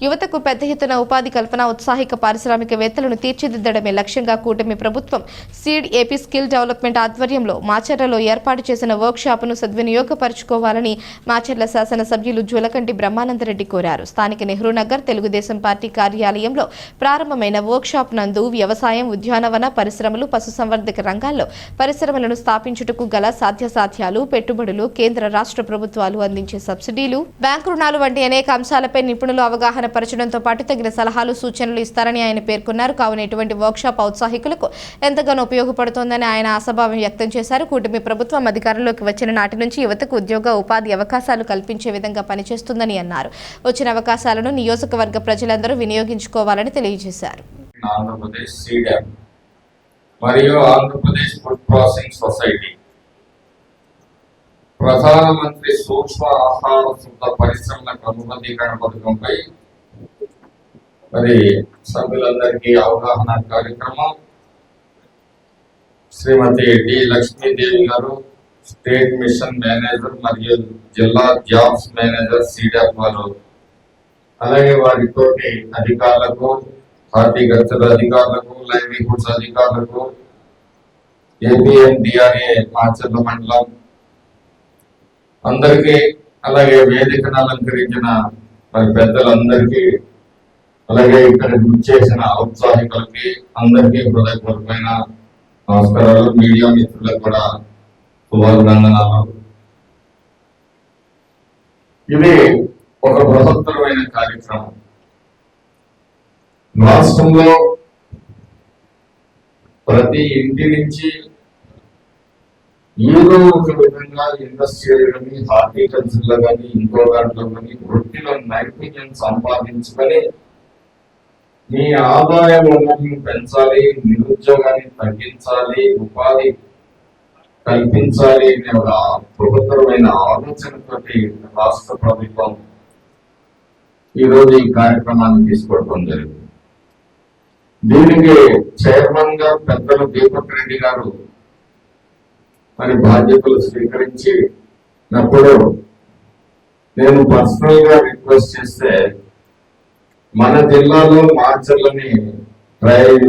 యువతకు పెద్ద ఎత్తున ఉపాధి కల్పన ఉత్సాహిక పారిశ్రామికవేత్తలను తీర్చిదిద్దడమే లక్ష్యంగా కూటమి ప్రభుత్వం సీడ్ ఏపీ స్కిల్ డెవలప్మెంట్ ఆధ్వర్యంలో మాచర్లలో ఏర్పాటు చేసిన వర్క్షాప్ను సద్వినియోగపరుచుకోవాలని మాచర్ల శాసనసభ్యులు జులకంటి బ్రహ్మానందరెడ్డి కోరారు. స్థానిక నెహ్రూ నగర్ తెలుగుదేశం పార్టీ కార్యాలయంలో ప్రారంభమైన వర్క్షాప్ నందు వ్యవసాయం ఉద్యానవన పరిశ్రమలు పశుసంవర్ధక రంగాల్లో పరిశ్రమలను స్థాపించుటకు గల సాధ్యసాధ్యాలు పెట్టుబడులు కేంద్ర రాష్ట్ర ప్రభుత్వాలు అందించే సబ్సిడీలు బ్యాంకు రుణాలు వంటి అనేక అంశాలపై నిపుణులు అవగాహన పరచడంతో పాటు తగిన సలహాలు సూచనలు ఇస్తారని ఆయన పేర్కొన్నారు. కావున ఇటువంటి వర్క్షాప్ ఔత్సాహికులకు ఎంతగానో ఉపయోగపడుతోందని ఆయన ఆశాభావం వ్యక్తం చేశారు. కూటమి ప్రభుత్వం అధికారంలోకి వచ్చిన నాటి నుంచి యువతకు ఉద్యోగ ఉపాధి అవకాశాలు కల్పించే విధంగా పనిచేస్తుందని అన్నారు. వచ్చిన అవకాశాలను నియోజకవర్గ ప్రజలందరూ వినియోగించుకోవాలని తెలియజేశారు. మరియు ఆంధ్రప్రదేశ్ ఫుడ్ ప్రాసెసింగ్ సొసైటీ ప్రధానమంత్రి సూక్ష్మ ఆహార శుద్ధ పరిశ్రమల క్రమబద్ధీకరణ పథకంపై మరి సభ్యులందరికీ అవగాహన కార్యక్రమం. శ్రీమతి డి లక్ష్మీదేవి గారు స్టేట్ మిషన్ మేనేజర్ మరియు జిల్లా జాబ్స్ మేనేజర్ సీడెప్ వారు అలాగే వారితోటి అధికారులకు హార్టికల్చర్ అధికారులకు లైవ్లీహుడ్స్ అధికారులకు ఏపీఎం డిఆర్ఏ మాచర్ల మండలం అందరికీ అలాగే వేదికను అలంకరించిన మరి పెద్దలందరికీ అలాగే ఇక్కడ చేసిన ఔత్సాహికులకి అందరికీ హృదయపూర్వకమైన నమస్కారాలు. మీడియా మిత్రులకు కూడా శుభాభినందనాలు. ఇది ఒక బృహత్తరమైన కార్యక్రమం. రాష్ట్రంలో ప్రతి ఇంటి నుంచి ఏదో ఒక విధంగా ఇండస్ట్రియల్ కానీ హార్టికల్చర్లో కానీ ఇంకో దాంట్లో కానీ వృత్తిలో నైపుణ్యం సంపాదించుకొని మీ ఆదాయ వనరులను పెంచాలి నిరుద్యోగాన్ని తగ్గించాలి ఉపాధి కల్పించాలి అనే ఒక బృహత్తరమైన ఆలోచనతోటి రాష్ట్ర ప్రభుత్వం ఈ రోజు ఈ కార్యక్రమాన్ని తీసుకోవడం జరిగింది. దీనికి చైర్మన్గా పెద్దలు దీపక్ రెడ్డి గారు మరి బాధ్యతలు స్వీకరించినప్పుడు నేను పర్సనల్గా రిక్వెస్ట్ చేస్తే మన జిల్లాలో మార్చర్లని ట్రయల్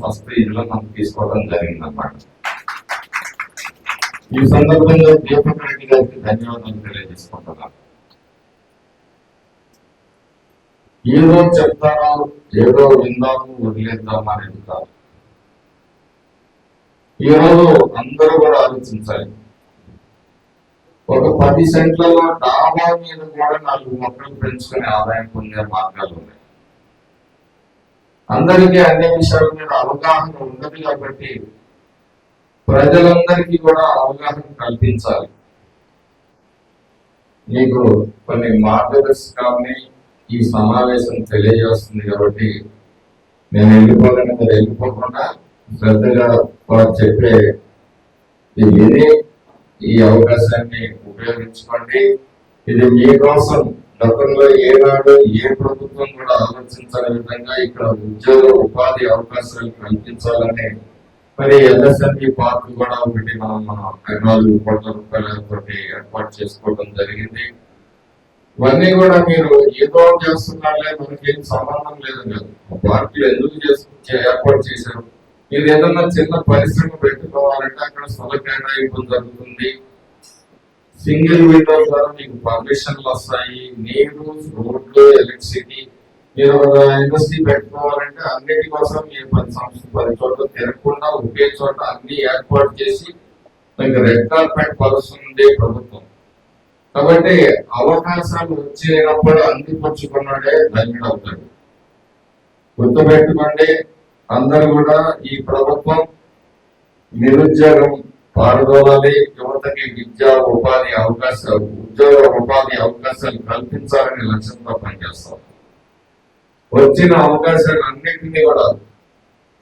ఫస్ట్లో మనం తీసుకోవడం జరిగిందన్నమాట. ఈ సందర్భంగా దీపక్ రెడ్డి గారికి ధన్యవాదాలు తెలియజేసుకుంటున్నాను ఏదో చెప్తారో ఏదో విందాము వదిలేద్దాం అనేది కాదు ఈరోజు అందరూ కూడా ఆలోచించాలి. ఒక పది సెంట్లలో డాబా మీద కూడా నాలుగు మొక్కలు పెంచుకునే ఆదాయం పొందే మార్గాలు ఉన్నాయి. అందరికీ అన్ని విషయాల మీద అవగాహన ఉండదు కాబట్టి ప్రజలందరికీ కూడా అవగాహన కల్పించాలి. మీకు కొన్ని మార్గదర్శకాలని ఈ సమావేశం తెలియజేస్తుంది కాబట్టి నేను వెళ్ళిపోకుండా మీరు వెళ్ళిపోకుండా శ్రద్ధగా వారు చెప్పే విని ఈ అవకాశాన్ని ఉపయోగించుకోండి. ఇది మీకోసం గతంలో ఏనాడు ఏ ప్రభుత్వం కూడా ఆలోచించని విధంగా ఇక్కడ ఉద్యోగ ఉపాధి అవకాశాలు కల్పించాలనే మరి ఎల్ఎస్ఎన్పి పార్క్ కూడా ఒకటి మనం మన నాలుగు కోట్ల రూపాయలతో ఏర్పాటు చేసుకోవడం జరిగింది. ఇవన్నీ కూడా మీరు ఏదో చేస్తున్నారులే మనకి ఏం సంబంధం లేదు కదా పార్టీలు ఎందుకు చేసు ఏర్పాటు చేశారు? మీరు ఏదన్నా చిన్న పరిశ్రమ పెట్టుకోవాలంటే అక్కడ స్థల కేటాయింపు జరుగుతుంది. సింగిల్ విండో ద్వారా మీకు పర్మిషన్లు వస్తాయి. నీరు రోడ్లు ఎలక్ట్రిసిటీ మీరు ఒక ఇండస్ట్రీ పెట్టుకోవాలంటే అన్నిటి కోసం మీరు పది సంవత్సరం పది చోట్ల తిరగకుండా ఒకే చోట అన్ని ఏర్పాటు చేసి మీకు రెడ్ కార్పెట్ పరుస్తుంది ప్రభుత్వం. కాబట్టి అవకాశాలు వచ్చినప్పుడు అందిపుచ్చుకున్నాడే ధన్యుడు అవుతాడు. గుర్తుపెట్టుకోండి అందరు కూడా ఈ ప్రభుత్వం నిరుద్యోగం పాల్గొనాలి. యువతకి విద్యా ఉపాధి అవకాశాలు ఉద్యోగ ఉపాధి అవకాశాలు కల్పించాలని లక్ష్యంతో పనిచేస్తాం. వచ్చిన అవకాశాలు అన్నింటినీ కూడా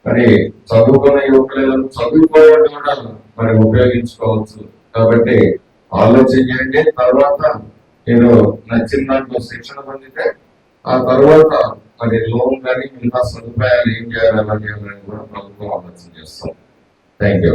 మరి చదువుకున్న యువకులు చదువుకోవడం కూడా మరి ఉపయోగించుకోవచ్చు. కాబట్టి ఆలోచన చేయండి. తర్వాత నేను నచ్చిన దాంట్లో శిక్షణ పొందితే ఆ తర్వాత మరి లోన్ కానీ మిగతా సదుపాయాలు ఏం చేయాలి చేయాలని కూడా ప్రభుత్వం ఆలోచన చేస్తాం. Thank you